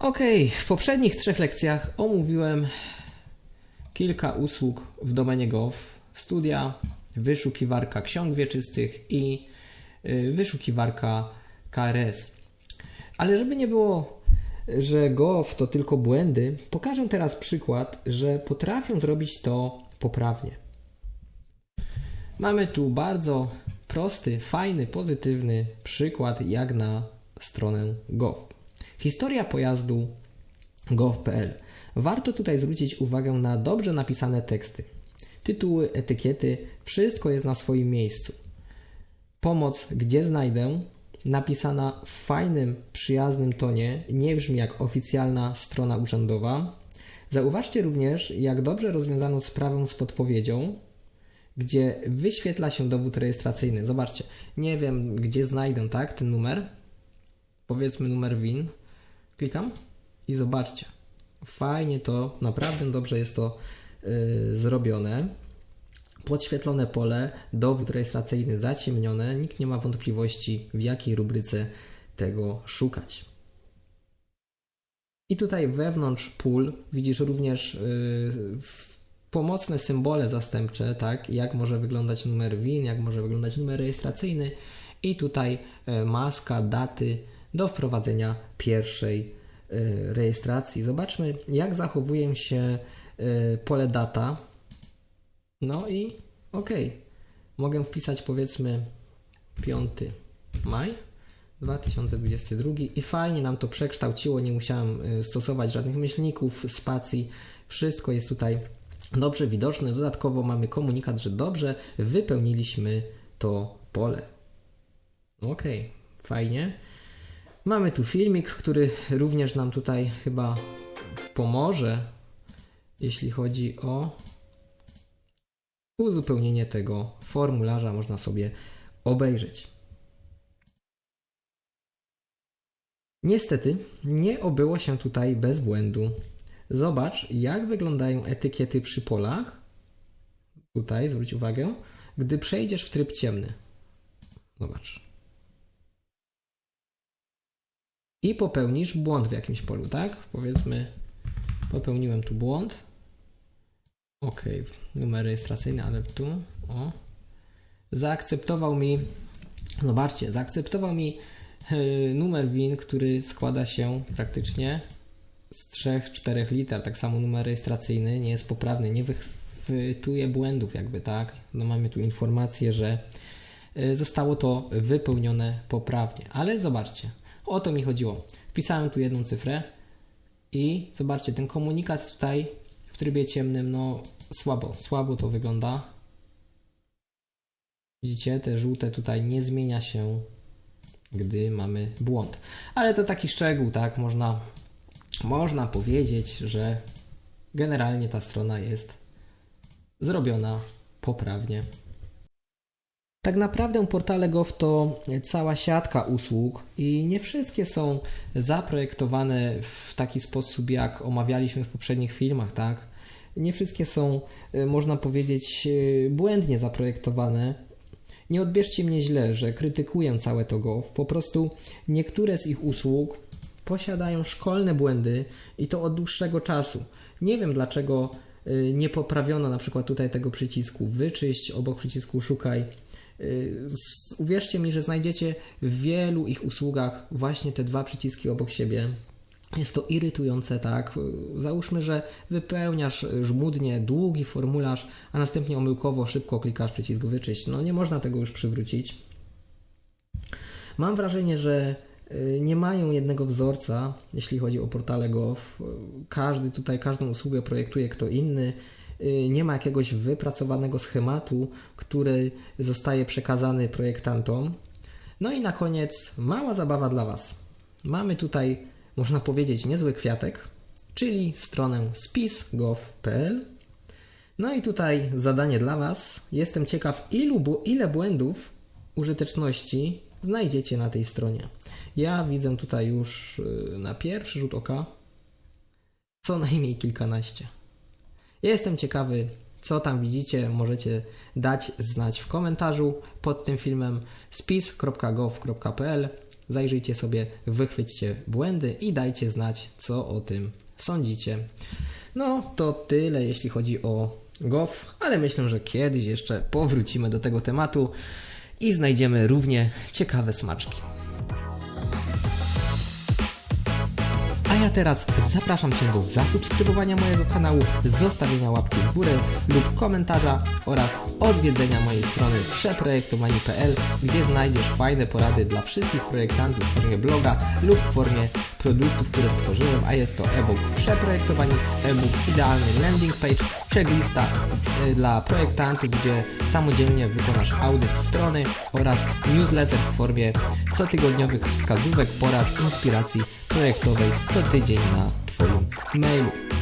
Ok, w poprzednich trzech lekcjach omówiłem kilka usług w domenie Gov. Studia, wyszukiwarka ksiąg wieczystych i y, wyszukiwarka KRS. Ale żeby nie było, że Gov to tylko błędy, pokażę teraz przykład, że potrafią zrobić to poprawnie. Mamy tu bardzo prosty, fajny, pozytywny przykład, jak na stronę Gov. Historia pojazdu gov.pl. Warto tutaj zwrócić uwagę na dobrze napisane teksty. Tytuły, etykiety, wszystko jest na swoim miejscu. Pomoc, gdzie znajdę, napisana w fajnym, przyjaznym tonie, nie brzmi jak oficjalna strona urzędowa. Zauważcie również, jak dobrze rozwiązano sprawę z podpowiedzią, gdzie wyświetla się dowód rejestracyjny. Zobaczcie, nie wiem, gdzie znajdę, tak, ten numer. Powiedzmy numer WIN. Klikam i zobaczcie. Fajnie to, naprawdę dobrze jest to yy, zrobione. Podświetlone pole, dowód rejestracyjny zaciemnione. Nikt nie ma wątpliwości, w jakiej rubryce tego szukać. I tutaj wewnątrz pól widzisz również yy, pomocne symbole zastępcze, tak, jak może wyglądać numer WIN, jak może wyglądać numer rejestracyjny i tutaj yy, maska, daty do wprowadzenia pierwszej yy, rejestracji. Zobaczmy, jak zachowuje się yy, pole data. No i ok, mogę wpisać powiedzmy 5 maj 2022 i fajnie nam to przekształciło, nie musiałem y, stosować żadnych myślników, spacji, wszystko jest tutaj dobrze widoczne. Dodatkowo mamy komunikat, że dobrze wypełniliśmy to pole. Ok, fajnie. Mamy tu filmik, który również nam tutaj chyba pomoże, jeśli chodzi o uzupełnienie tego formularza. Można sobie obejrzeć. Niestety nie obyło się tutaj bez błędu. Zobacz, jak wyglądają etykiety przy polach. Tutaj zwróć uwagę, gdy przejdziesz w tryb ciemny. Zobacz. I popełnisz błąd w jakimś polu, tak? Powiedzmy, popełniłem tu błąd. Ok, numer rejestracyjny, ale tu, o. Zaakceptował mi, zobaczcie, zaakceptował mi yy, numer WIN, który składa się praktycznie z 3-4 liter. Tak samo numer rejestracyjny nie jest poprawny, nie wychwytuje błędów, jakby tak. No mamy tu informację, że yy, zostało to wypełnione poprawnie. Ale zobaczcie, o to mi chodziło. Wpisałem tu jedną cyfrę i zobaczcie, ten komunikat tutaj w trybie ciemnym, no słabo, słabo to wygląda. Widzicie, te żółte tutaj nie zmienia się, gdy mamy błąd. Ale to taki szczegół, tak? Można, można powiedzieć, że generalnie ta strona jest zrobiona poprawnie. Tak naprawdę portale Gov to cała siatka usług i nie wszystkie są zaprojektowane w taki sposób, jak omawialiśmy w poprzednich filmach, tak? Nie wszystkie są, można powiedzieć, błędnie zaprojektowane. Nie odbierzcie mnie źle, że krytykuję całe to Gov. Po prostu niektóre z ich usług posiadają szkolne błędy i to od dłuższego czasu. Nie wiem dlaczego nie poprawiono na przykład tutaj tego przycisku wyczyść obok przycisku szukaj Uwierzcie mi, że znajdziecie w wielu ich usługach właśnie te dwa przyciski obok siebie. Jest to irytujące, tak? Załóżmy, że wypełniasz żmudnie długi formularz, a następnie omyłkowo szybko klikasz przycisk wyczyść. No nie można tego już przywrócić. Mam wrażenie, że nie mają jednego wzorca, jeśli chodzi o portale Gov. Każdy tutaj, każdą usługę projektuje kto inny. Nie ma jakiegoś wypracowanego schematu, który zostaje przekazany projektantom. No i na koniec mała zabawa dla Was. Mamy tutaj, można powiedzieć, niezły kwiatek, czyli stronę spis.gov.pl. No i tutaj zadanie dla Was. Jestem ciekaw, ilu, ile błędów użyteczności znajdziecie na tej stronie. Ja widzę tutaj już na pierwszy rzut oka co najmniej kilkanaście. Ja jestem ciekawy, co tam widzicie. Możecie dać znać w komentarzu pod tym filmem spis.gov.pl. Zajrzyjcie sobie, wychwyćcie błędy i dajcie znać, co o tym sądzicie. No to tyle, jeśli chodzi o GOW, ale myślę, że kiedyś jeszcze powrócimy do tego tematu i znajdziemy równie ciekawe smaczki. Ja teraz zapraszam Cię do zasubskrybowania mojego kanału, zostawienia łapki w górę lub komentarza oraz odwiedzenia mojej strony przeprojektowani.pl, gdzie znajdziesz fajne porady dla wszystkich projektantów w formie bloga lub w formie produktów, które stworzyłem, a jest to e-book przeprojektowani, e-book idealny landing page, checklista y, dla projektantów, gdzie samodzielnie wykonasz audyt strony oraz newsletter w formie cotygodniowych wskazówek, porad, inspiracji projektowej co tydzień na Twoim mailu.